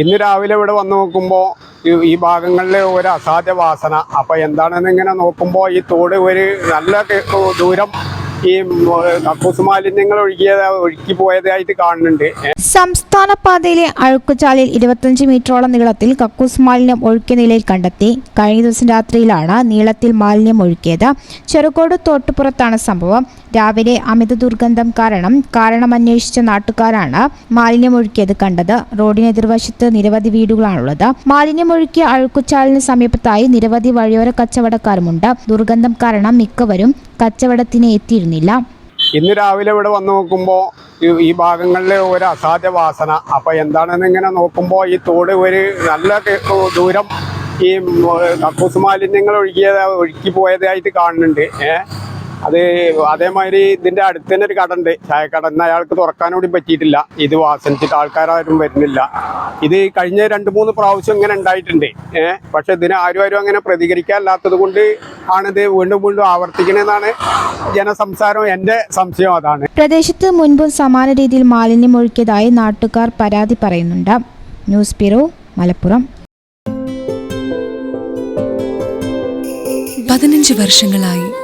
ഇന്ന് രാവിലെ ഇവിടെ വന്ന് നോക്കുമ്പോൾ ഈ ഭാഗങ്ങളിൽ ഒരു അസാധ്യ വാസന. അപ്പോൾ എന്താണെന്ന് ഇങ്ങനെ നോക്കുമ്പോൾ ഈ തോട് ഒരു നല്ല ദൂരം ഈ കക്കൂസ് മാലിന്യങ്ങൾ ഒഴുകിയത് ഒഴുക്കി പോയതായിട്ട് കാണുന്നുണ്ട്. സംസ്ഥാന പാതയിലെ അഴുക്കുചാലിൽ ഇരുപത്തഞ്ച് മീറ്ററോളം നീളത്തിൽ കക്കൂസ് മാലിന്യം ഒഴുക്കിയ നിലയിൽ കണ്ടെത്തി കഴിഞ്ഞ ദിവസം രാത്രിയിലാണ് നീളത്തിൽ മാലിന്യം ഒഴുക്കിയത്. ചെറുകോട് തോട്ടുപുറത്താണ് സംഭവം. രാവിലെ അമിത ദുർഗന്ധം കാരണം കാരണമന്വേഷിച്ച നാട്ടുകാരാണ് മാലിന്യം ഒഴുക്കിയത് കണ്ടത്. റോഡിന് എതിർവശത്ത് നിരവധി വീടുകളാണുള്ളത്. മാലിന്യം ഒഴുക്കിയ അഴുക്കുചാലിന് സമീപത്തായി നിരവധി വഴിയോര കച്ചവടക്കാരുമുണ്ട്. ദുർഗന്ധം കാരണം മിക്കവരും കച്ചവടത്തിന് എത്തിയിരുന്നില്ല. ഇന്ന് രാവിലെ ഇവിടെ വന്ന് നോക്കുമ്പോൾ ഈ ഭാഗങ്ങളിൽ ഒരു അസാധ്യ വാസന. അപ്പൊ എന്താണെന്ന് ഇങ്ങനെ നോക്കുമ്പോൾ ഈ തോട് ഒരു നല്ല ദൂരം ഈ കക്കൂസ് മാലിന്യങ്ങൾ ഒഴുകിയത് ഒഴുക്കി പോയതായിട്ട് കാണുന്നുണ്ട്. ഏ? അത് അതേമാതിരി ഇതിന്റെ അടുത്ത് തന്നെ ഒരു കടണ്ട് ചായക്കട. ഇന്ന് അയാൾക്ക് തുറക്കാൻ കൂടി പറ്റിയിട്ടില്ല. ഇത് വാസനിച്ചിട്ട് ആൾക്കാരും വരുന്നില്ല. ഇത് കഴിഞ്ഞ രണ്ട് മൂന്ന് പ്രാവശ്യം ഇങ്ങനെ ഉണ്ടായിട്ടുണ്ട്. ഏഹ് പക്ഷെ ഇതിന് ആരും ആരും അങ്ങനെ പ്രതികരിക്കാനില്ലാത്തത് കൊണ്ട് ആണിത് വീണ്ടും വീണ്ടും ആവർത്തിക്കണമെന്നാണ് ജനസംസാരം. എന്റെ സംശയം അതാണ്. പ്രദേശത്ത് മുൻപും സമാന രീതിയിൽ മാലിന്യം ഒഴുക്കിയതായി നാട്ടുകാർ പരാതി പറയുന്നുണ്ട്. News bureau Malappuram. പതിനഞ്ച് വർഷങ്ങളായി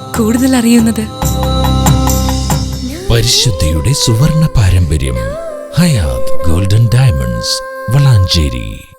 കൂടുതൽ അറിയുന്നത്? പരിശുദ്ധിയുടെ സുവർണ പാരമ്പര്യം ഹയാത് ഗോൾഡൻ ഡയമണ്ട്സ് വളാഞ്ചേരി.